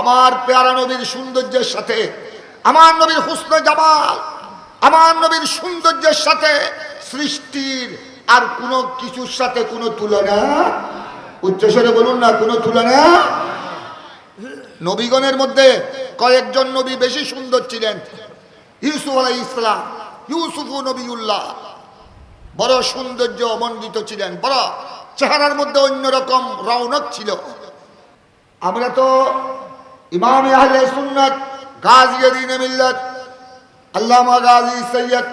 আমার পেয়ারা নবীর সৌন্দর্যের সাথে, আমার নবীর হুসন জামাল, আমার নবীর সৌন্দর্যের সাথে সৃষ্টির আর কোনো কিছুর সাথে কোনো তুলনা, উচ্চস্বরে বলুন না, কোনো তুলনা। নবীগণের মধ্যে কয়েকজন নবী বেশি সুন্দর ছিলেন, ইউসুফ আলাই ইসলাম ইউসুফ নবীউল্লাহ। বড় সৌন্দর্য মণ্ডিত ছিলেন, বড় চেহারার মধ্যে অন্যরকম রৌনক ছিল। আমরা তো ইমাম সুন্নাত, গাজী দিন আল্লামা গাজী সৈয়দ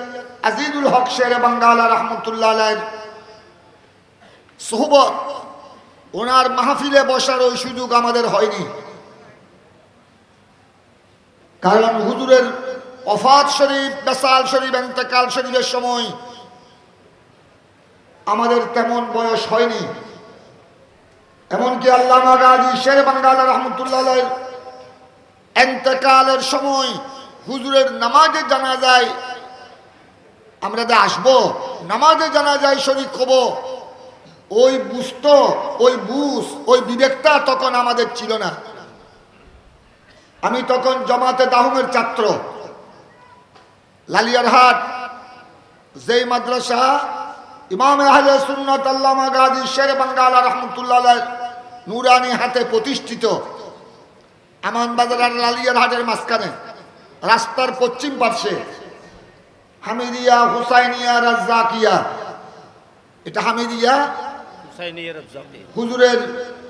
আজিজুল হক শের বাঙ্গালা রহমতুল্লাহ সোহবত, ওনার মাহফিলে বসার ওই সুযোগ আমাদের হয়নি। কারণ হুজুরের অফাত শরীফ, বেসাল শরীফ, এন্তেকাল শরীফের সময় আমাদের তেমন বয়স হয়নি। এমনকি আল্লামা গাজী শের বাঙ্গালা রহমতুল্লাহ এন্তেকালের সময় হুজুরের নামাজে জানা যায় আমরা যে আসব নামাজে জানা যায় শরীর হব, ওই বুঝত, ওই বুঝ, ওই বিবেকটা তখন আমাদের ছিল না। আমি তখন জমাতে দাহুমের ছাত্র। লালিয়ারহাট, যেই মাদ্রাসা, ইমাম সুন্নত আল্লামা গাজী শের বাঙ্গালা রহমতুল্লাহ নুরানি হাতে প্রতিষ্ঠিত। আমান বাজার আর লালিয়ারহাটের মাঝখানে রাস্তার পশ্চিম পার্শ্বে হামিদিয়া হুসাইনিয়া রাজ্জাকিয়া। এটা হামিদিয়া হুজুরের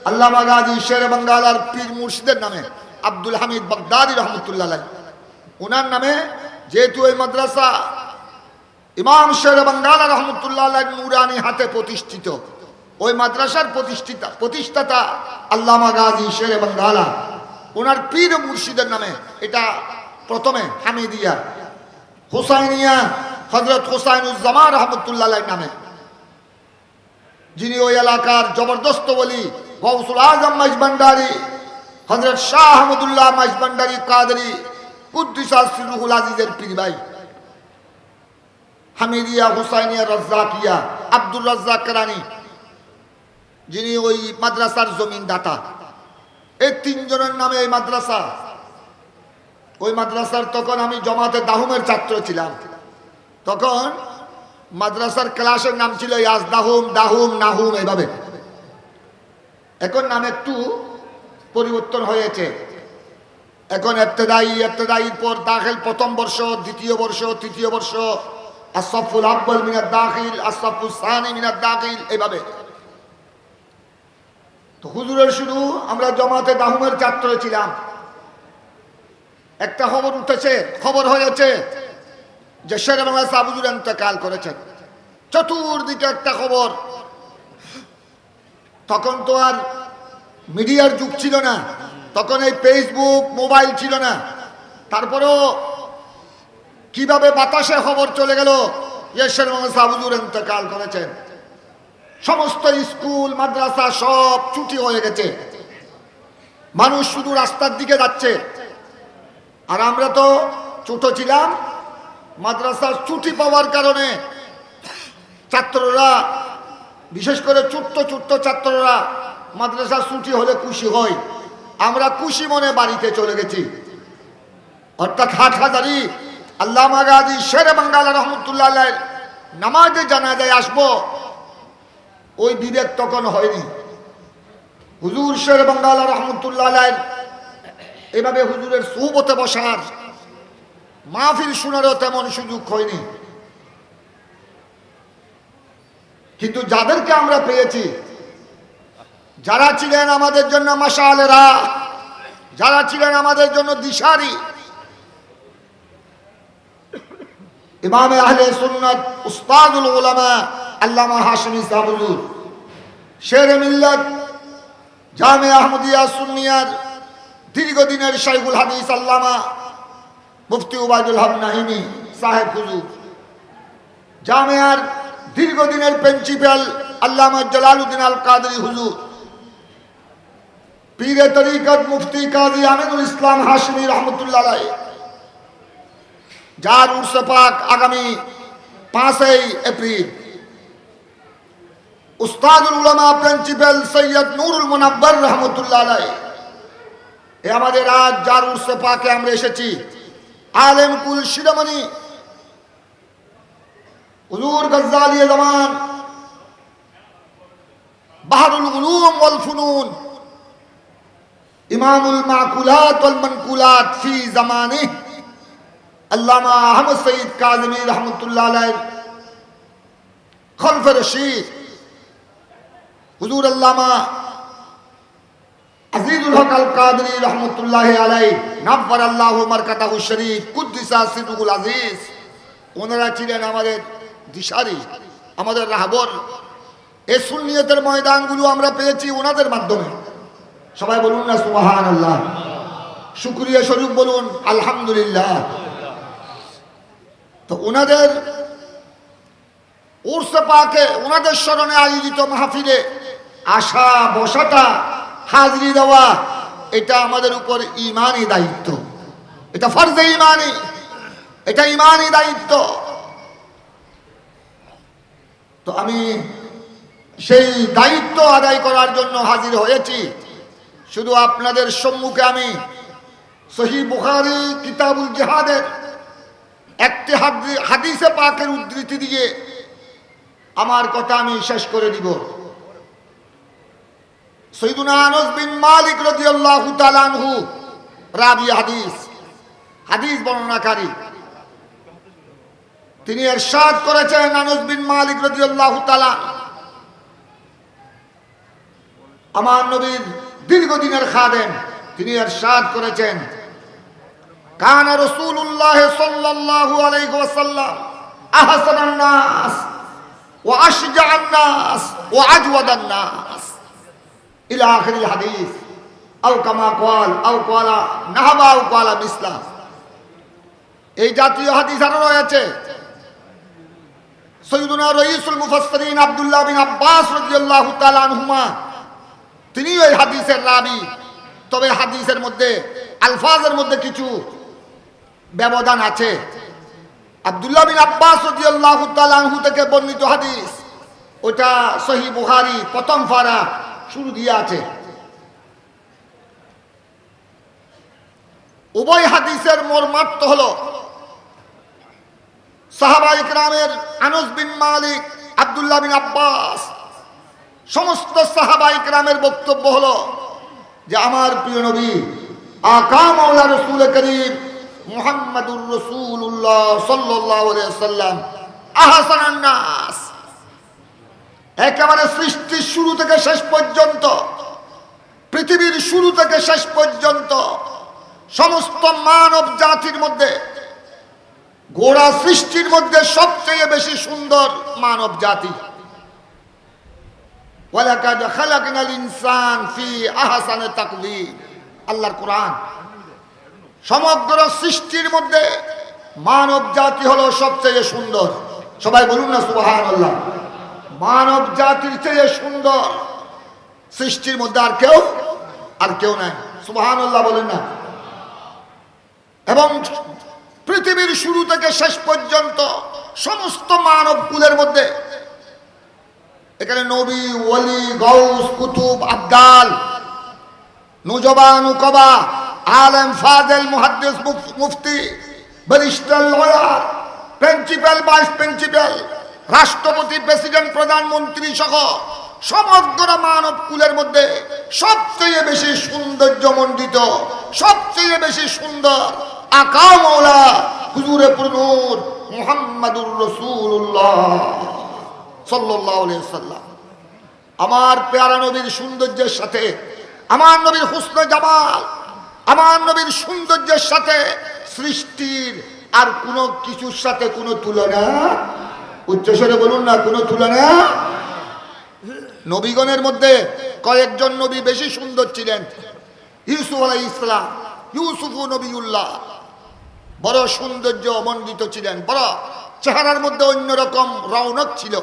আল্লামা গাজী শের বাঙ্গালার পীর মুর্শিদের নামে আব্দুল হামিদ বাগদাদি রহমতুল্লাহ। ওনার নামে যেহেতু এই মাদ্রাসা ইমাম শের বাঙ্গালা রহমতুল্লাহ নুরানি হাতে প্রতিষ্ঠিত ওই মাদ্রাসার প্রতিষ্ঠিতা প্রতিষ্ঠাতা আল্লামা গাজী শের বাঙ্গালা। ওনার পীর মুর্শিদের নামে, এটা প্রথমে হামিদিয়া, হুসাইনিয়া হজরত হুসাইনুজ্জামান রহমতুল্লাহ নামে। যিনি ওই এলাকার জবরদস্ত বলি গৌসুল আজম মাইজবান্ডারি হজরত শাহ আহমদুল্লাহ মাইজবান্ডারি কাদরি, কুদ্দিসা সিরুহুল আজিজের পীর ভাই। হামিদিয়া, হুসাইনিয়া, রাজ্জাকিয়া, আব্দুর রাজ্জাক কেরানি যিনি ওই মাদ্রাসার জমিন দাতা এই তিনজনের নামে এই মাদ্রাসা। ওই মাদ্রাসার তখন আমি জমাতে দাহুমের ছাত্র ছিলাম। তখন মাদ্রাসার ক্লাসের নাম ছিল ইয়াজ দাহুম দাহুম, নাহুম এইভাবে। এখন নাম একটু পরিবর্তন হয়েছে। এখন এফতেদায়ী এফতেদায়ীর পর দাখিল প্রথম বর্ষ, দ্বিতীয় বর্ষ, তৃতীয় বর্ষ। আসফুল আব্বাল মিনার দাখিল আসফুল সানি মিনার দাখিল, এইভাবে। তো হুজুরের শুরু, আমরা জমাতে দাহুমের ছাত্র ছিলাম। একটা খবর উঠেছে, খবর হয়েছে যে শের সাবুজুর এন্তকাল করেছেন। চতুর্দিকে একটা খবর। তখন তো আর মিডিয়ার যুগ ছিল না, তখন এই ফেসবুক, মোবাইল ছিল না। তারপরেও কীভাবে বাতাসে খবর চলে গেল যে শের সাবুজুর এন্তকাল করেছেন? সমস্ত স্কুল, মাদ্রাসা সব ছুটি হয়ে গেছে। মানুষ শুধু রাস্তার দিকে যাচ্ছে। আর আমরা তো ছোট ছিলাম, মাদ্রাসার ছুটি পাওয়ার কারণে ছাত্ররা, বিশেষ করে ছোট্ট ছোট্ট ছাত্ররা মাদ্রাসার ছুটি হলে খুশি হয়। আমরা খুশি মনে বাড়িতে চলে গেছি। অর্থাৎ হাট হাজারি আল্লাহ মাগাদি শের বাঙ্গালা রহমতুল্লাহ নামাজে জানাজায় আসব। ওই বিবেক তখন হয়নি। হুজুর শের বাঙ্গালা রহমতুল্লাহ এভাবে হুজুরের সুবতে বসার মাহফিল শোনারও তেমন সুযোগ হয়নি। কিন্তু যাদেরকে আমরা পেয়েছি, যারা ছিলেন আমাদের জন্য মাসালেরা যারা ছিলেন আমাদের জন্য দিশারি, ইমামে আহলে সুন্নাত উস্তাদুল উলামা আল্লামা হাশমি সাহুজুর শের মিল্লাত জামে আহমদিয়া সুনিয়ার দীর্ঘদিনের শাইখুল হাদিস আল্লামা মুফতি উবায়দুল হক নাহিমি সাহেব হুজুর। জামিয়ার দীর্ঘদিনের প্রিন্সিপাল আল্লামা জালালউদ্দিন আল কাদরি হুজুর। পীরে তরিকত মুফতি কাজী আমিনুল ইসলাম হাশমি রহমতুল্লাহ যার উর্সে পাক আগামী পাঁচই এপ্রিল উস্তাদুল উলামা প্রিন্সিপাল সৈয়দ নুরুল মুনাব্বার রহমতুল্লাহ আলাই এ আমাদের আজ যার উৎসে পাকে আমরা এসেছি। আলেম কুল শিরোমণি। হুজুর গজ্জালি জামান। বাহারুল উলুম ওয়াল ফুনুন। ইমামুল মাকুলাত ওয়াল মানকুলাত ফি জামানি আল্লামা আহমদ সঈদ কাজমি রহমতুল্লাহ আলাইহ। খলফ রশিদ। হুজুর আল্লামা আজিজুল হক আল কাদরি রহমতুল্লাহ আলাই নাব্বার আল্লাহ মারকাতাহু শরীফ, কুদ্দিসা সিদুল আজিজ। ওনারা ছিলেন আমাদের দিশারি, আমাদের রাহবর। এই সুন্নিয়তের ময়দানগুলো আমরা পেয়েছি ওনাদের মাধ্যমে। সবাই বলুন না সুবাহান আল্লাহ শুক্রিয়া স্বরূপ বলুন, আলহামদুলিল্লাহ। তো ওনাদের উর্সে পাকে, ওনাদের স্মরণে আয়োজিত মাহফিলে আসা বসাটা হাজরি দেওয়া, এটা আমাদের উপর ইমানই দায়িত্ব। এটা ফর্জে ইমানই এটা ইমানই দায়িত্ব। তো আমি সেই দায়িত্ব আদায় করার জন্য হাজির হয়েছি। শুধু আপনাদের সম্মুখে আমি সহি বুখারি, কিতাবুল জিহাদের একটি হাদি- হাদিসে পাকের উদ্ধৃতি দিয়ে আমার কথা আমি শেষ করে দিব। তিনি ইরশাদ করেছেন আনস বিন মালিক আমার নবীর দীর্ঘদিনের খাদেম, তিনি ইরশাদ করেছেন। কান নাস। হাদিস। আও কামা মিসলা। এই জাতীয় হাদিস আরও রয়েছে। আব্দুল্লাহ আনহুমা তিনি ওই হাদিসের রাবি। তবে হাদিসের মধ্যে, আলফাজের মধ্যে কিছু ব্যবধান আছে। আব্দুল্লাহ বিন আব্বাস থেকে বর্ণিত হাদিস, ওটা সহি বুখারী, প্রথম ফারা শুরু দিয়ে আছে। উভয় হাদিসের মর্মার্থ হলো। সাহাবা ইকরামের আনস বিন মালিক, আব্দুল্লাহ বিন আব্বাস, সমস্ত সাহাবা ইকরামের বক্তব্য হলো যে, আমার প্রিয় নবী, আকা মাওলা রসুল করিম মুহাম্মাদুর রসুল্লাহ আলাইহি সাল্লাম একেবারে সৃষ্টির শুরু থেকে শেষ পর্যন্ত, পৃথিবীর শুরু থেকে শেষ পর্যন্ত সমস্ত মানব জাতির মধ্যে, গোড়া সৃষ্টির মধ্যে সবচেয়ে বেশি সুন্দর মানব জাতি। আল্লাহর কোরআন। সমগ্র সৃষ্টির মধ্যে মানব জাতি হলো সবচেয়ে সুন্দর। সবাই বলুন না সুবহানাল্লাহ। মানব জাতির চেয়ে সুন্দর। সৃষ্টির মধ্যে আর কেউ আর কেউ নাই। সুবহানাল্লাহ বলেন না। এবং পৃথিবীর শুরু থেকে শেষ পর্যন্ত সমস্ত মানব কুলের মধ্যে, এখানে নবী ওলি গৌস কুতুব, আবদাল নুজবা নুকবা আলেম, ফাজেল, মুহাদ্দিস, মুফ- মুফতি, barrister, lawyer, principal, vice principal রাষ্ট্রপতি, প্রেসিডেন্ট, প্রধানমন্ত্রী সহ সমগ্র মানব কুলের মধ্যে সবচেয়ে বেশি সৌন্দর্য সৌন্দর্যমণ্ডিত, সবচেয়ে বেশি সুন্দর আকা মৌলা হুজুরে পুরনুর মুহাম্মাদুর রসুল্লাহ সাল্লাম আমার পেয়ারা নবীর সৌন্দর্যের সাথে, আমার নবীর হুসন জামাল, আমার নবীর সৌন্দর্যের সাথে সৃষ্টির আর কোনো কিছুর সাথে কোনো তুলনা উচ্চস্বরে বলুন না, কোনো তুলনা নবীগণের মধ্যে কয়েকজন নবী বেশি সুন্দর ছিলেন। ইউসুফ আলাই ইসলাম ইউসুফ নবীউল্লাহ। বড় সৌন্দর্য মণ্ডিত ছিলেন, বড় চেহারার মধ্যে অন্যরকম রৌনক ছিল।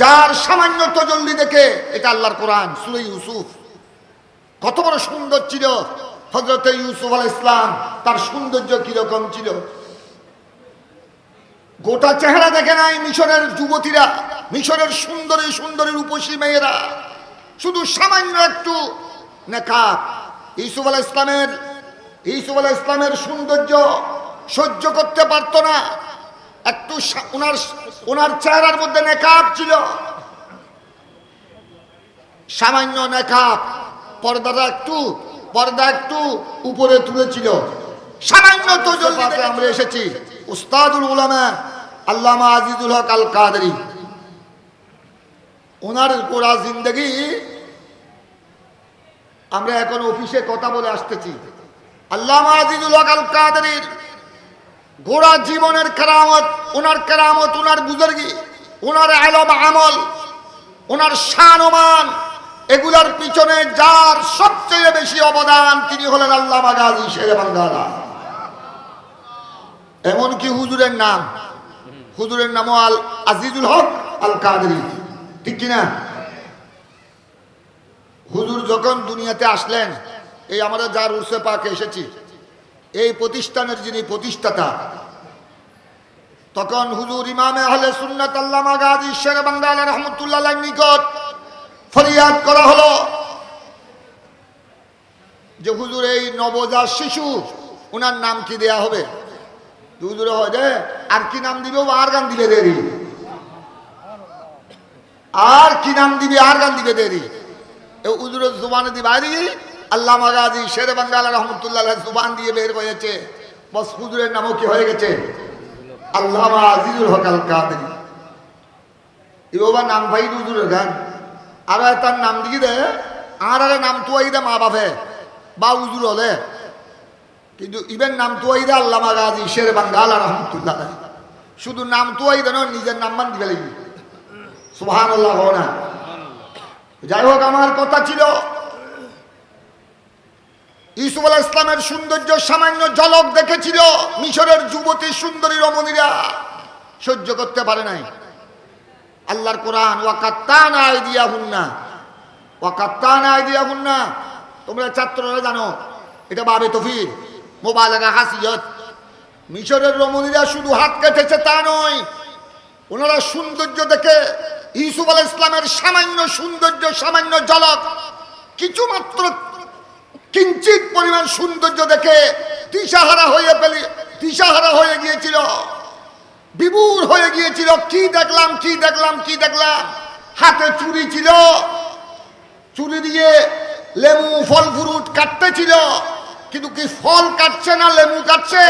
যার সামান্য তজল্লি দেখে এটা আল্লাহর কোরআন, সুরে ইউসুফ। কত বড় সুন্দর ছিল। হজরত ইউসুফ আল ইসলাম তার সৌন্দর্য কীরকম ছিল? গোটা চেহারা দেখে নাই মিশরের যুবতীরা মিশরের সুন্দরী সুন্দরী রূপসী মেয়েরা। শুধু সামান্য একটু নেকাব। ইসুফ আলাহ ইসলামের ইসুফ আলাহ ইসলামের সৌন্দর্য সহ্য করতে পারতো না। একটু ওনার ওনার চেহারার মধ্যে নেকাব ছিল। সামান্য নেকাব পর্দাটা একটু পর্দা একটু উপরে তুলেছিল। সামান্য তো জলদিতে আমরা এসেছি। উস্তাদুল উলামা আল্লামা আজিজুল হক আল কাদরি ওনার গোড়া জিন্দগি আমরা এখন অফিসে কথা বলে আসতেছি। আল্লামা আজিজুল হক আল কাদরির গোড়া জীবনের কেরামত ওনার কেরামত ওনার বুজুর্গি ওনার আলম আমল ওনার শানমান এগুলার পিছনে যার সবচেয়ে বেশি অবদান তিনি হলেন আল্লামা গাজী শেরে এমনকি হুজুরের নাম, হুজুরের নামও আল আজিজুল হক আল কাদরি ঠিক কিনা? হুজুর যখন দুনিয়াতে আসলেন, এই আমরা যার উর্সে পাকে এসেছি, এই প্রতিষ্ঠানের যিনি প্রতিষ্ঠাতা, তখন হুজুর ইমামে আহলে সুন্নাত আল্লামা গাজী শের বাঙ্গাল রহমতুল্লাহ নিকট ফরিয়াদ করা হলো যে হুজুর এই নবজাত শিশু, ওনার নাম কি দেয়া হবে? হুজুরে হয় যে আর কি নাম দিবে আর গান দিবে দেরি। আর কি নাম দিবে, আর গান দিবে দেরি। এ হুজুরের জুবানে দিবে। আরি আল্লাহ মাগাজি শের বাঙ্গাল রহমতুল্লাহ জুবান দিয়ে বের হয়েছে। বস হুজুরের নামও কি হয়ে গেছে? আল্লাহ আজিজুল হকাল কাদরি এ বাবা নাম ভাই হুজুরের গান। আর, তার নাম দিয়ে দে। আর আরে, নাম তো দে মা বাপে বা হুজুর হলে। কিন্তু ইবেন নাম তো দে আল্লামা গাজী শের বাঙ্গাল রহমতুল্লাহ শুধু নাম তো দেন নিজের নাম মান দিবে লাগবে সুহান আল্লাহ না। যাই হোক আমার কথা ছিল ইসুফ আলাহ ইসলামের সৌন্দর্য সামান্য ঝলক দেখেছিল, মিশরের যুবতী সুন্দরী রমণীরা সহ্য করতে পারে নাই। আল্লাহর কোরআন, ওয়াকাত্তান আইদিয়া হুন্না ওয়াকাত্তান আইদিয়া হুন্না তোমরা ছাত্ররা জানো, এটা বাবে তফির মোবাইল হাসিয়ত। মিশরের রমণীরা শুধু হাত কেটেছে তা নয়, ওনারা সৌন্দর্য দেখে ইসুফ আল ইসলামের সামান্য সৌন্দর্য, সামান্য ঝলক কিছু মাত্র কিঞ্চিত পরিমাণ সৌন্দর্য দেখে দিশাহারা হয়ে পেলে দিশাহারা হয়ে গিয়েছিল বিবুর হয়ে গিয়েছিল, কি দেখলাম কি দেখলাম কি দেখলাম? হাতে চুরি ছিল, চুরি দিয়ে লেবু, ফল, ফ্রুট কাটতেছিল কিন্তু কি ফল কাটছে না লেবু কাটছে?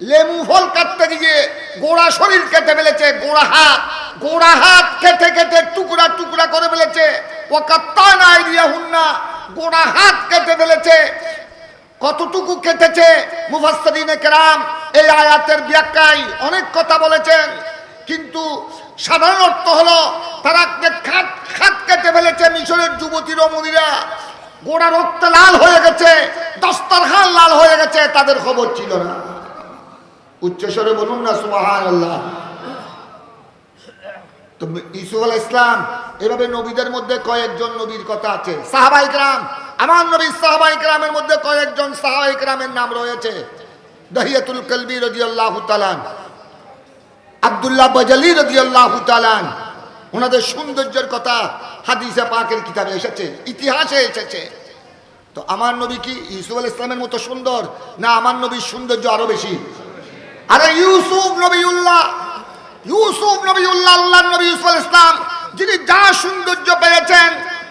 লেবু ফল কাটতে গিয়ে গোড়া শরীর কেটে ফেলেছে, গোড়া হাত। গোড়া হাত কেটে কেটে টুকরা টুকরা করে ফেলেছে। ও কাত্তা হুন্না গোড়া হাত কেটে ফেলেছে। কতটুকু কেটেছে? মুফাসসিরিনে কেরাম এই আয়াতের ব্যাখ্যায় অনেক কথা বলেছেন, কিন্তু সাধারণ অর্থ হলো তারা খাত খাত কেটে ফেলেছে মিশরের যুবতী রমণীরা গোড়া রক্ত লাল হয়ে গেছে, দস্তারখান লাল হয়ে গেছে, তাদের খবর ছিল না। উচ্চস্বরে বলুন না সুবাহান আল্লাহ তো ইসুফ আলাহ ইসলাম এভাবে নবীদের মধ্যে কয়েকজন নবীর কথা আছে। সাহাবাই গ্রাম আমার নবী সাহাবাই গ্রামের মধ্যে কয়েকজন সাহাবাই গ্রামের নাম রয়েছে। দহিয়াতুল কলবি রদি আল্লাহ তালান আবদুল্লাহ বজালি রদি আল্লাহ তালান ওনাদের সৌন্দর্যের কথা হাদিসে পাকের কিতাবে এসেছে, ইতিহাসে এসেছে। তো আমার নবী কি ইসুফ আল ইসলামের মতো সুন্দর না আমার নবীর সৌন্দর্য আরও বেশি? আরে ইউসুফ নবীউল্লাহ ইউসুফ নবীউল্লাহ, আল্লাহ নবী ইউসুফ আল ইসলাম যিনি যা সৌন্দর্য পেয়েছেন,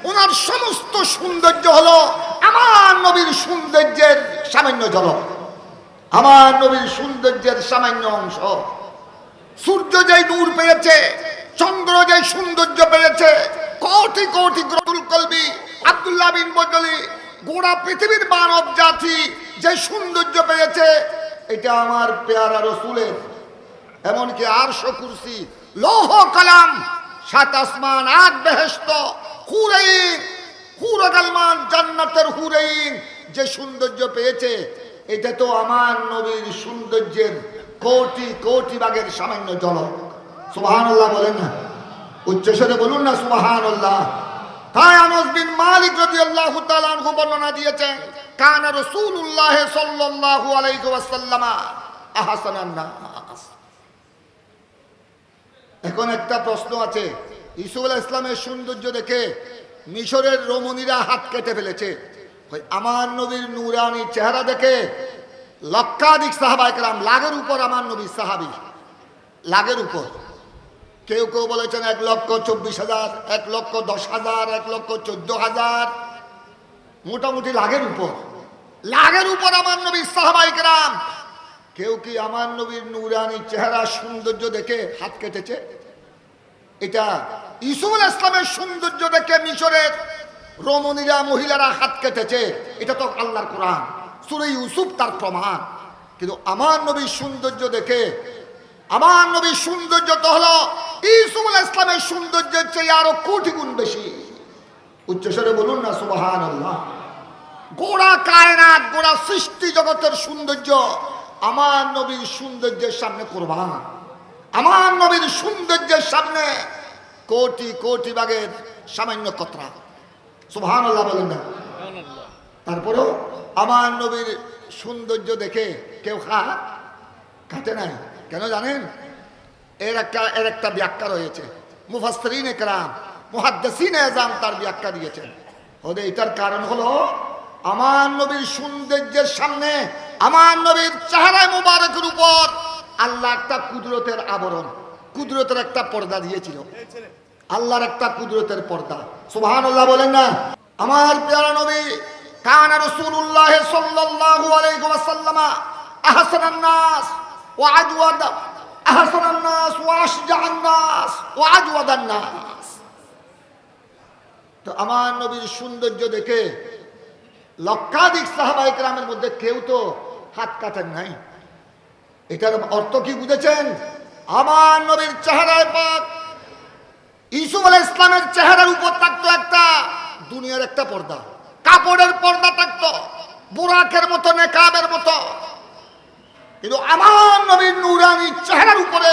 ওনার সমস্ত সৌন্দর্য হলো আমার নবীর সৌন্দর্যের সামান্য ঝলক। আমার নবীর সৌন্দর্যের সামান্য অংশ। সূর্য যেই নূর পেয়েছে চন্দ্র যে সৌন্দর্য পেয়েছে, কোটি কোটি গ্রহুল কলবি আব্দুল্লাহ বিন বদলি গোড়া পৃথিবীর মানব জাতি যে সৌন্দর্য পেয়েছে, এটা আমার পেয়ারা রসুলের। এমনকি আরশো কুরসি, লৌহ কালাম, সাত আসমান, আট বেহেস্ত হুরাইন, হুরাগালমান, জান্নাতের হুরাইন যে সৌন্দর্য পেয়েছে, এটা তো আমার নবীর সৌন্দর্যের কোটি কোটি বাগের সামান্য জলক সুবহানাল্লাহ বলেন না। উচ্চস্বরে বলুন না, সুবহানাল্লাহ। তাই আনস বিন মালিক রাদিয়াল্লাহু তাআলা আনহু বর্ণনা দিয়েছেন, কানা রাসূলুল্লাহ সাল্লাল্লাহু আলাইহি ওয়াসাল্লাম আহসানান নাস। এখন একটা প্রশ্ন আছে ইসুফ আলাহ ইসলামের সৌন্দর্য দেখে মিশরের রমণীরা হাত কেটে ফেলেছে। আমার নবীর নুরানি চেহারা দেখে লক্ষাধিক সাহাবা একরাম লাগের উপর আমার নবী সাহাবি, লাগের উপর। কেউ কেউ বলেছেন এক লক্ষ চব্বিশ হাজার, এক লক্ষ দশ হাজার, এক লক্ষ চোদ্দ হাজার। মোটামুটি লাগের উপর। লাগের উপর আমার নবী সাহাবাইকরাম কেউ কি আমার নবীর নুরানি চেহারা সৌন্দর্য দেখে হাত কেটেছে? এটা ইসুল ইসলামের সৌন্দর্য দেখে মিশরের রমণীরা, মহিলারা হাত কেটেছে। এটা তো আল্লাহর কোরআন। সুরে ইউসুফ তার প্রমাণ। কিন্তু আমার নবীর সৌন্দর্য দেখে আমার নবীর সৌন্দর্য তো হলো ইসুল ইসলামের সৌন্দর্যের চেয়ে আরও কোটি গুণ বেশি। উচ্চস্বরে বলুন না সুবাহান আল্লাহ গোড়া কায়নাত, গোড়া সৃষ্টি জগতের সৌন্দর্য আমার নবীর সৌন্দর্যের সামনে কোরবান। আমার নবীর সৌন্দর্যের সামনে কোটি কোটি বাগের সামান্য কতরা। সুবহান আল্লাহ বলেন না। তারপরেও আমার নবীর সৌন্দর্য দেখে কেউ খা কাটে নাই। কেন জানেন? এর একটা এর একটা ব্যাখ্যা রয়েছে। মুফাসরিন একরাম মুহাদ্দিসিন এজাম তার ব্যাখ্যা দিয়েছেন। ওদের এটার কারণ হলো, আমার নবীর সৌন্দর্যের সামনে, আমার নবীর চেহারায় মুবারকের উপর আল্লাহ একটা কুদরতের আবরণ, কুদরতের একটা পর্দা দিয়েছিল। আল্লাহর একটা কুদরতের পর্দা। সুবহানাল্লাহ বলেন না? আমার প্যারা নবী, কানা রাসূলুল্লাহ সাল্লাল্লাহু আলাইহি ওয়াসাল্লাম আহসানান নাস। নাস তো আমার নবীর সৌন্দর্য দেখে লক্ষাধিক সাহাবাই গ্রামের মধ্যে কেউ তো হাত কাটেন নাই। এটার অর্থ কি বুঝেছেন? আমার নবীর চেহারায় পাক ইসুফ আলাহ ইসলামের চেহারার উপর থাকতো একটা, দুনিয়ার একটা পর্দা। কাপড়ের পর্দা থাকতো, বুরাকের মতো, নেকাবের মতো। কিন্তু আমার নবীর নুরানি চেহারার উপরে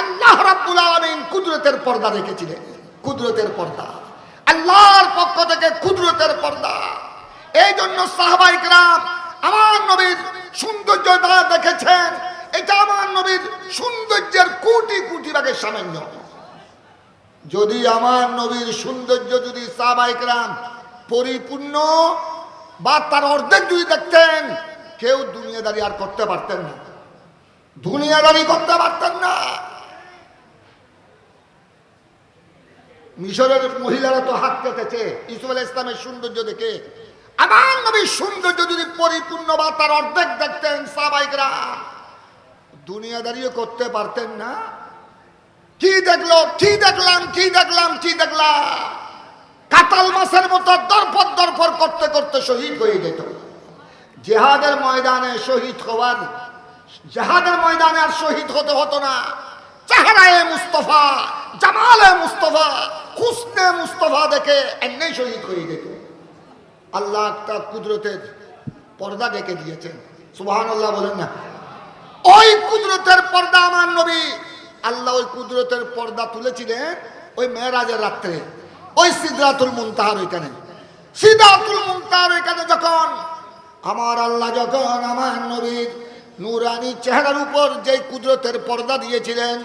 আল্লাহ রাব্বুল আলামিন কুদরতের পর্দা রেখেছিলেন, কুদরতের পর্দা। আল্লাহর পক্ষ থেকে কুদরতের পর্দা। এই জন্য সাহাবাই গ্রাম আমার নবীর সৌন্দর্য দ্বারা দেখেছেন। এটা আমার নবীর সৌন্দর্যের কোটি কোটি ভাগের সামান্য। যদি আমার নবীর সৌন্দর্য যদি সাহবাইকরাম পরিপূর্ণ বা তার অর্ধেক যদি দেখতেন কেউ দুনিয়াদারি আর করতে পারতেন না। দুনিয়াদারি করতে পারতেন না। মিশরের মহিলারা তো হাত কেটেছে। ইসুফ আলাহ ইসলামের সৌন্দর্য দেখে। আমার নবীর সৌন্দর্য যদি পরিপূর্ণ বা তার অর্ধেক দেখতেন সাবাইকরা দুনিয়াদারিও করতে পারতেন না। কি দেখল? কি দেখলাম? কি দেখলাম? কি দেখলাম? কাতাল মাছের মতো দরপর দরপর করতে করতে শহীদ হয়ে যেত। জেহাদের ময়দানে শহীদ হওয়ার, জেহাদের ময়দানে আর শহীদ হতে হতো না। চেহারায় মুস্তফা, জামালে মুস্তফা, হুসনে মুস্তফা দেখে এমনি শহীদ হয়ে যেত। আল্লাহ একটা কুদরতের পর্দা ডেকে দিয়েছেন। সুবাহান আল্লাহ বলেন না। ওই কুদরতের পর্দা আমার নবী। আল্লাহ ওই কুদরতের পর্দা তুলেছিলেন ওই মেয়েরাজের রাত্রে। ওই সিদ্ধাতুল মুনতাহার ওইখানে। সিদ্ধাতুল মুনতাহার ওইখানে যখন আমার আল্লাহ যখন আমার নবীর নুরানি চেহারার উপর যে কুদরতের পর্দা দিয়েছিলেন,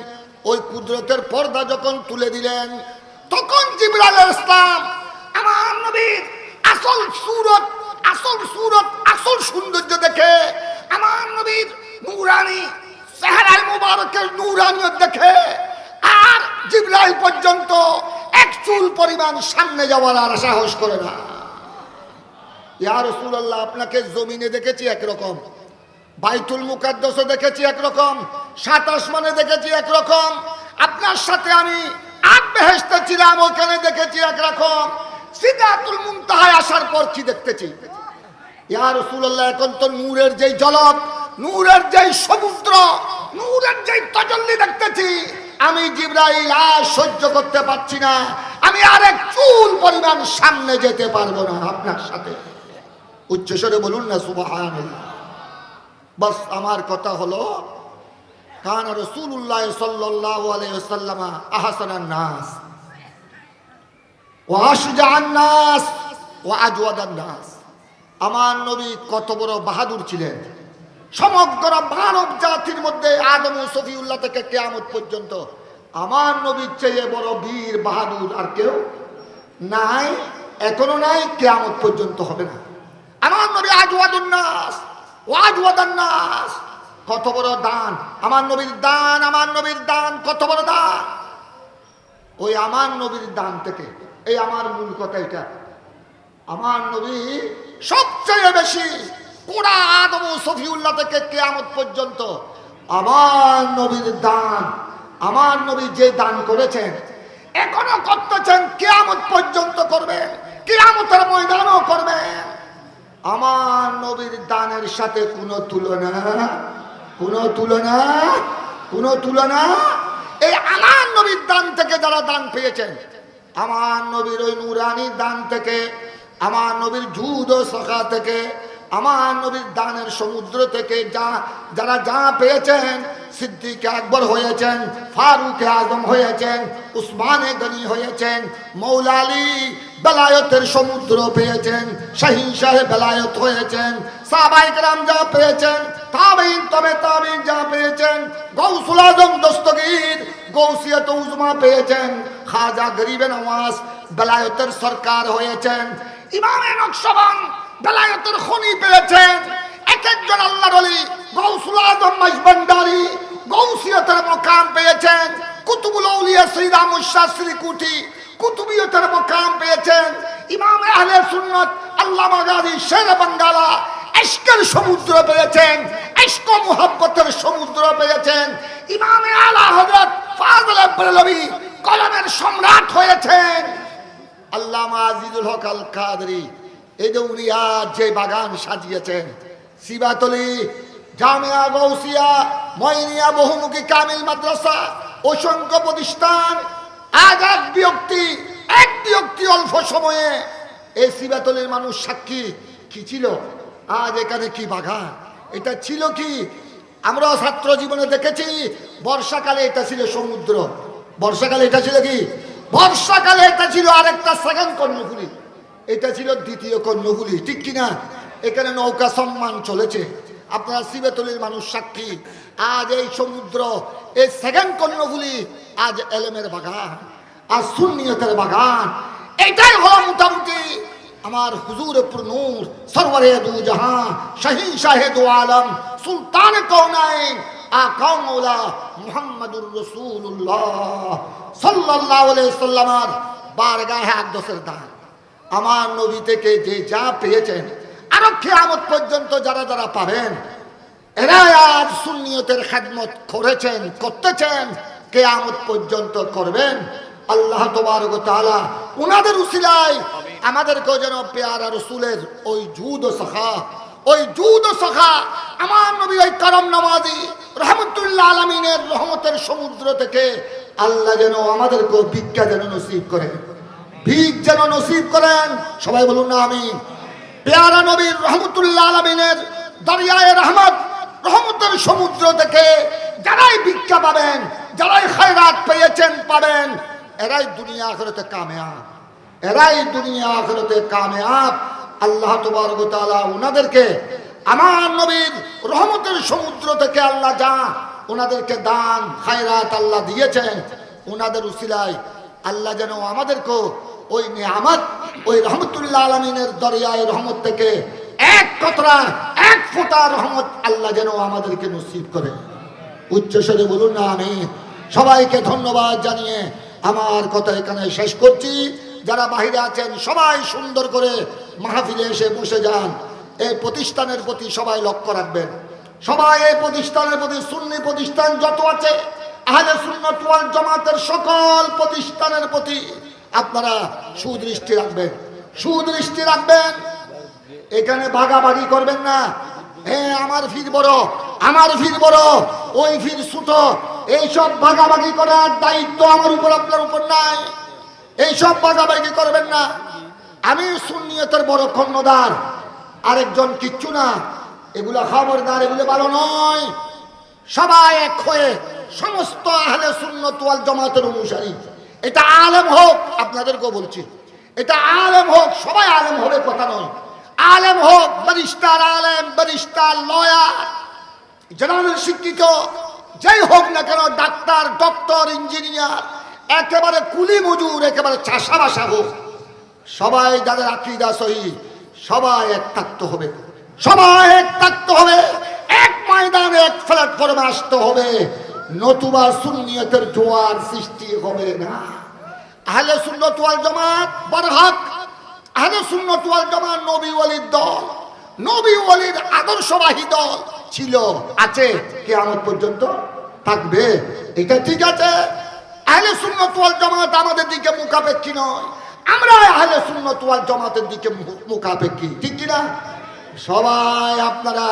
ওই কুদরতের পর্দা যখন তুলে দিলেন, তখন জিবরাল ইসলাম আমার নবীর আসল সুরত আসল সুরত, আসল সৌন্দর্য দেখে, আমার নবীর নুরানি চেহারায় মুবারকের নুরানিয়ত দেখে, আর জিবরাইল পর্যন্ত এক চুল পরিমাণ সামনে যাওয়ার আর সাহস করে না। ইয়া রাসূলুল্লাহ, আপনাকে জমিনে দেখেছি একরকম, বাইতুল মুকাদ্দাসে দেখেছি একরকম, সাত আসমানে দেখেছি একরকম, আপনার সাথে আমি আট বেহেশতে ছিলাম ওখানে দেখেছি একরকম সিদ্ধাতুল মুনতাহায় আসার পর কি দেখতেছি? ইয়া রাসূলুল্লাহ, এখন তো নূরের যেই জলত নূরের যেই সমুদ্র, নূরের যেই তজল্লি দেখতেছি, আমি জিব্রাইল আর সহ্য করতে পারছি না, আমি আরেক চুল পরিমাণ সামনে যেতে পারব না আপনার সাথে। উচ্চস্বরে বলুন না, সুবহানাল্লাহ। বাস আমার কথা হলো, কান রসুল্লাহ ওয়াসাল্লাম আহসানান নাস নাস নাস। আমার নবী কত বড় বাহাদুর ছিলেন। সমগ্র মানব জাতির মধ্যে আদম সফিউল্লাহ থেকে কেয়ামত পর্যন্ত আমার নবীর চেয়ে বড় বীর, বাহাদুর আর কেউ নাই, এখনও নাই, কেয়ামত পর্যন্ত হবে না। আমার নবী আজওয়াদুন নাস। ওয়াজওয়াদান নাস। কত বড় দান। আমার নবীর দান, আমার নবীর দান, কত বড় দান। ওই আমার নবীর দান থেকে, এই আমার মূল কথা এটা। আমার নবী সবচেয়ে বেশি পুরা আদম সফিউল্লাহ থেকে কেয়ামত পর্যন্ত আমার নবীর দান, আমার নবী যে দান করেছেন, এখনও করতেছেন, কেয়ামত পর্যন্ত করবেন, কেয়ামতের ময়দানও করবেন। আমার নবীর দানের সাথে কোনো তুলনা কোনো তুলনা কোনো তুলনা? এই আমার নবীর দান থেকে যারা দান পেয়েছেন, আমার নবীর ওই নুরানি দান থেকে, আমার নবীর জুদ ও সখা থেকে, আমার নবীর দানের সমুদ্র থেকে যা, যারা যা পেয়েছেন, সিদ্দিক আকবর হয়েছেন, ফারুক আজম হয়েছেন, উসমানে গনি হয়েছেন মৌলা আলী বেলায়তের সমুদ্র পেয়েছেন, শাহিন সাহেব বেলায়ত হয়েছেন সাহবাইকরাম যা পেয়েছেন তাবিন তবে তাবিন যা পেয়েছেন, গৌসুল আজম দস্তগীর, গৌসিয়ত উজমা পেয়েছেন, খাজা গরিবে নওয়াজ বেলায়তের সরকার হয়েছেন, ইমামে নকশবন বেলায়তের খনি পেয়েছেন এক একজন আল্লাহর অলি গৌসুল আজম মাইজবান্ডারি গৌসিয়তের মকাম পেয়েছেন, কুতুবুল আউলিয়া শ্রীরাম শাস্ত্রী কুটি কুতুবিয়তের মকাম পেয়েছেন। ইমাম আহলে সুন্নাত, আল্লামা গাজী শের বাঙ্গালা এশকের সমুদ্র পেয়েছেন, এশক মুহাব্বতের সমুদ্র পেয়েছেন। ইমামে আলা হযরত ফাজল বেরলভী কলমের সম্রাট হয়েছেন। আল্লামা আজিজুল হক আল কাদরি এই যে যে বাগান সাজিয়েছেন, সিবাতলি, জামিয়া গৌসিয়া ময়নিয়া বহুমুখী কামিল মাদ্রাসা, অসংখ্য প্রতিষ্ঠান আজ এক ব্যক্তি এক ব্যক্তি অল্প সময়ে এই সিবাতলির মানুষ সাক্ষী। কি ছিল? আজ এখানে কি বাগান এটা ছিল কি? আমরা ছাত্র জীবনে দেখেছি, বর্ষাকালে এটা ছিল সমুদ্র। বর্ষাকালে এটা ছিল কি? বর্ষাকালে এটা ছিল আরেকটা সেকেন্ড কর্ণফুলি। এটা ছিল দ্বিতীয় কর্ণফুলি, ঠিক কিনা? এখানে নৌকা সম্মান চলেছে। আপনারা শিবেতলির মানুষ, সাক্ষী। আজ এই সমুদ্র, এই সেকেন্ড কর্ণফুলি, আজ এলেমের বাগান আর সুন্নিয়তের বাগান। এটাই হলো মোটামুটি আমার হুজুর নূর, সরওয়ারে দু জাহান, শাহী শাহেদ আলম, সুলতান কৌনাইন আকা মৌলা মুহাম্মাদুর রাসূলুল্লাহ সাল্লাল্লাহু আলাইহি সাল্লামার বারগাহে আকদসের দান। আমার নবী থেকে যে যা পেয়েছেন আরও কিয়ামত পর্যন্ত যারা যারা পাবেন এরা আজ সুন্নিয়তের খেদমত করেছেন, করতেছেন, কেয়ামত পর্যন্ত করবেন। আল্লাহ তবারক তাআলা উনাদের উসিলায় আমাদেরকেও যেন পেয়ারা রসুলের ওই জুদ ও সখা, ওই জুদ ও সখা, আমার নবী ওই করম নামাজি রহমতুল্লাহ আলমিনের রহমতের সমুদ্র থেকে আল্লাহ যেন আমাদেরকেও ভিক্ষা যেন নসিব করেন। ভিক যেন নসিব করেন। সবাই বলুন না আমি পেয়ারা নবীর রহমতুল্লাহ আলমিনের দরিয়ায় রহমত, রহমতের সমুদ্র থেকে যারাই ভিক্ষা পাবেন, যারাই খায়রাত পেয়েছেন পাবেন, এরাই দুনিয়া আখেরাতে কামেয়াব। এরাই দুনিয়া আখেরাতে কামেয়াব। আল্লাহ তাআলা ওনাদেরকে আমার নবীর রহমতের সমুদ্র থেকে আল্লাহ যা ওনাদেরকে দান, খায়রাত আল্লাহ দিয়েছেন ওনাদের উসিলায় আল্লাহ যেন আমাদেরকেও ওই নিয়ামত, ওই রহমতুল্লাহ আলমিনের দরিয়ায় রহমত থেকে এক কতরা, এক ফোঁটা রহমত আল্লাহ যেন আমাদেরকে নসিব করে। উচ্চস্বরে বলুন না আমি সবাইকে ধন্যবাদ জানিয়ে আমার কথা এখানে শেষ করছি। যারা বাহিরে আছেন, সবাই সুন্দর করে মাহফিলে এসে বসে যান। এই প্রতিষ্ঠানের প্রতি সবাই লক্ষ্য রাখবেন। সবাই এই প্রতিষ্ঠানের প্রতি, সুন্নি প্রতিষ্ঠান যত আছে, আহলে সুন্নত ওয়াল জামাতের সকল প্রতিষ্ঠানের প্রতি আপনারা সুদৃষ্টি রাখবেন সুদৃষ্টি রাখবেন। এখানে ভাগাভাগি করবেন না। হ্যাঁ আমার ফির বড়, আমার ফির বড়, ওই ফির ছোট। এইসব ভাগাভাগি করার দায়িত্ব আমার উপর, আপনার উপর নাই। এইসব ভাগাভাগি করবেন না। আমি সুন্নিয়তের বড় কর্ণদার আরেকজন কিচ্ছু না। এগুলো খবরদার, এগুলো ভালো নয়। সবাই এক হয়ে, সমস্ত আহলে সুন্নত ওয়াল জমাতের অনুসারী। এটা আলেম হোক, আপনাদেরকেও বলছি, এটা আলেম হোক, সবাই আলেম হবে কথা নয়। আলেম হোক, ব্যারিস্টার আলেম, ব্যারিস্টার লয়ার, জেনারেল শিক্ষিত, যেই হোক না কেন, ডাক্তার, ডক্টর, ইঞ্জিনিয়ার, একেবারে কুলি মজুর, একেবারে চাষাবাসা হোক, সবাই যাদের আকিদা সহি, সবাই এক থাকতে হবে। সবাই এক থাকতে হবে, এক ময়দানে এক প্ল্যাটফর্মে আসতে হবে। নতুবা সুন্নিয়তের জোয়ার সৃষ্টি হবে না। আহলে সুন্নত ওয়াল জামাত, বরহক, আহলে সুন্নত ওয়াল জামাত নবী ওয়ালির দল, নবী ওয়ালির আদর্শবাহী দল ছিল। আছে কিয়ামত পর্যন্ত থাকবে। এটা ঠিক আছে। আহলে সুন্নত ওয়াল জামাত আমাদের দিকে মুখাপেক্ষী নয়। আমরা আহলে সুন্নত ওয়াল জামাতের দিকে মুখাপেক্ষী, ঠিক কিনা? সবাই আপনারা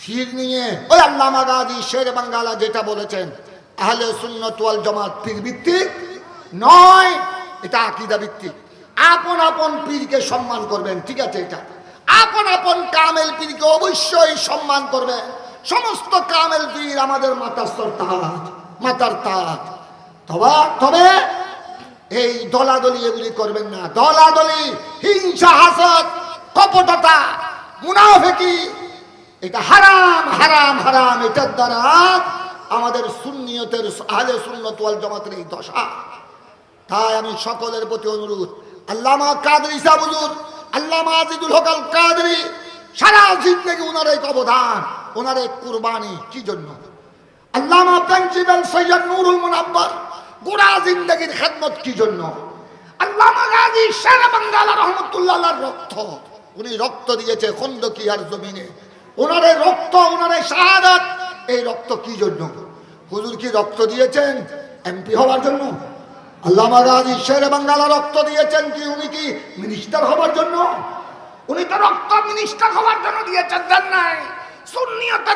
ফির নিয়ে ওই আল্লামা গাজী শের বাঙ্গালা যেটা বলেছেন, আহলে সুন্নত ওয়াল জামাত পীর ভিত্তিক নয়, এটা আকীদা ভিত্তিক। আপন আপন পীরকে সম্মান করবেন, ঠিক আছে এটা। আপন আপন কামেল পীরকে অবশ্যই সম্মান করবেন সমস্ত কামেল পীর আমাদের মাতার তাজ মাতার তাজ তবে তবে এই দলাদলি এগুলি করবেন না। দলাদলি, হিংসা, হাসদ, কপটতা, মুনাফেকি এটা হারাম হারাম হারাম। এটার দ্বারা আমাদের সুন্নিয়তের আহলে সুন্নত ওয়াল জামাতের এই দশা। তাই আমি সকলের প্রতি অনুরোধ, আল্লামা কাদরি সাহুজুর আল্লামা আজিদুল হকাল কাদরি, সারা জিন্দগি ওনার এক অবদান ওনার এক কুরবানি। কি জন্য? আল্লামা প্রিন্সিপাল সৈয়দ নুরুল মুনাব্বার, গোড়া জিন্দগির খেদমত কি জন্য? আল্লামা গাজী শের বাঙ্গালা রহমতুল্লাহ রক্ত। উনি রক্ত দিয়েছে খন্দকিয়ার জমিনে। ওনার রক্ত, ওনার শাহাদাত। এই রক্ত কি জন্য? হুজুর কি রক্ত দিয়েছেন? এমপি হওয়ার জন্য? রক্ত দিয়েছেন কি? উনি কি মিনিস্টার হওয়ার জন্য? উনি তো রক্ত জন্য দিয়েছেন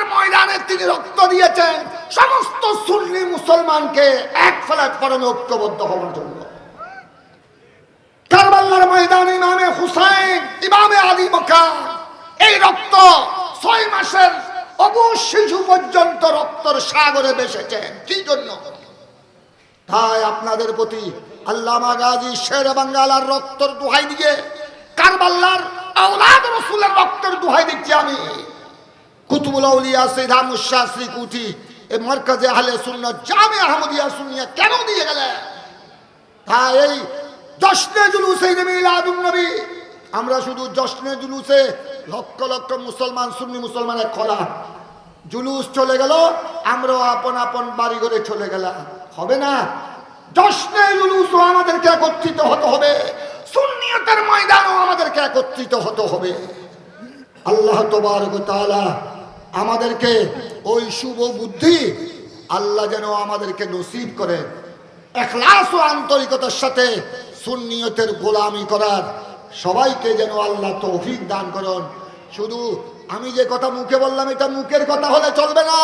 ময়দানে তিনি রক্ত দিয়েছেন। সমস্ত সুন্নি মুসলমানকে এক ঐক্যবদ্ধ হওয়ার জন্য। হুসাইন, ইমামে আলী বকার। এই রক্ত ছয় মাসের অবুজ শিশু পর্যন্ত রক্তর সাগরে বেসেছেন কি জন্য? তাই আপনাদের প্রতি আল্লামা গাজী শের বাঙ্গালার রক্তর দোহাই দিয়ে, কারবাল্লার আওলাদ রসুলের রক্তের দোহাই দিচ্ছি আমি। কুতুবুল আউলিয়া সৈয়দ মুশা শ্রী কুঠি এই মরকাজে আহলে সুন্নাত জামে আহমদিয়া সুন্নিয়া কেন দিয়ে গেলেন তাই এই জশ্নে জুলুসে মিলাদুন নবী, আমরা শুধু জশ্নে জুলুসে লক্ষ লক্ষ মুসলমান, সুন্নি মুসলমানের খোলা। জুলুস চলে গেল, আমরাও আপন আপন বাড়ি ঘরে চলে গেলাম। হবে না? জশ্নে জুলুসও আমাদেরকে একত্রিত হতে হবে। সুন্নিয়তের ময়দানও আমাদেরকে একত্রিত হতে হবে। আল্লাহ তাআলা আমাদেরকে ওই শুভ বুদ্ধি আল্লাহ যেন আমাদেরকে নসিব করে। এখলাস ও আন্তরিকতার সাথে সুন্নিয়তের গোলামি করার সবাইকে যেন আল্লাহ তৌফিক দান করুন। শুধু আমি যে কথা মুখে বললাম, এটা মুখের কথা হলে চলবে না।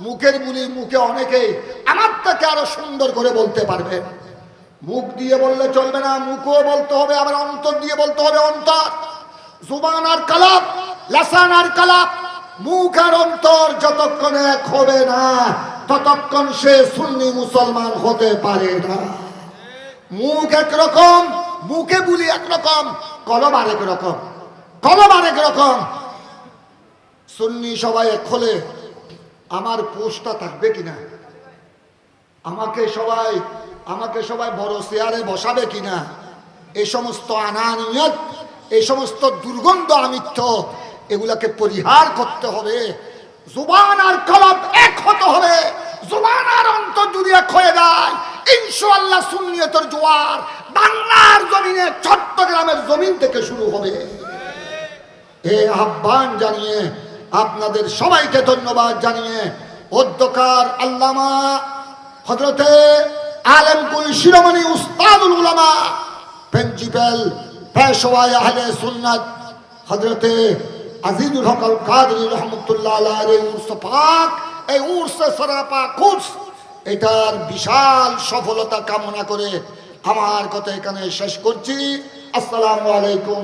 মুখের বুলি মুখে অনেকেই আমার থেকে আরও সুন্দর করে বলতে পারবে। মুখ দিয়ে বললে চলবে না, মুখও বলতে হবে, আবার অন্তর দিয়ে বলতে হবে অন্তর। জুবান আর কালাপ লাসান আর কালাপ মুখ আর অন্তর যতক্ষণ এক হবে না, ততক্ষণ সে সুন্নি মুসলমান হতে পারে না। মুখ একরকম মুখে বুলি একরকম কলম আরেক রকম, কলম আরেক রকম। সুন্নি সবাই হলে আমার পোস্টটা থাকবে কিনা? আমাকে সবাই আমাকে সবাই বড় চেয়ারে বসাবে কিনা? এই সমস্ত আনানিয়ত এই সমস্ত দুর্গন্ধ আমিত্ব, এগুলাকে পরিহার করতে হবে। জুবান আর কলব এক হতে হবে। জুবান আর অন্তর যদি এক হয়ে যায় ইনশাআল্লাহ সুন্নিয়তের জোয়ার বাংলার জমিনে চট্টগ্রামের জমিন থেকে শুরু হবে। এ আহ্বান জানিয়ে আপনাদের সবাইকে ধন্যবাদ জানিয়ে অধ্যকার আল্লামা হজরতে আলেমকুল শিরোমণি উস্তাদুল উলামা, প্রিন্সিপাল পেশওয়াই আহলে সুন্নাত হজরতে আজিজুল হকল কাদরি রহমতুল্লাহ আলাইহির এই উর্স পাক। এই উর্সে সরাপা কুর্স এটার বিশাল সফলতা কামনা করে আমার কথা এখানে শেষ করছি। আসসালামু আলাইকুম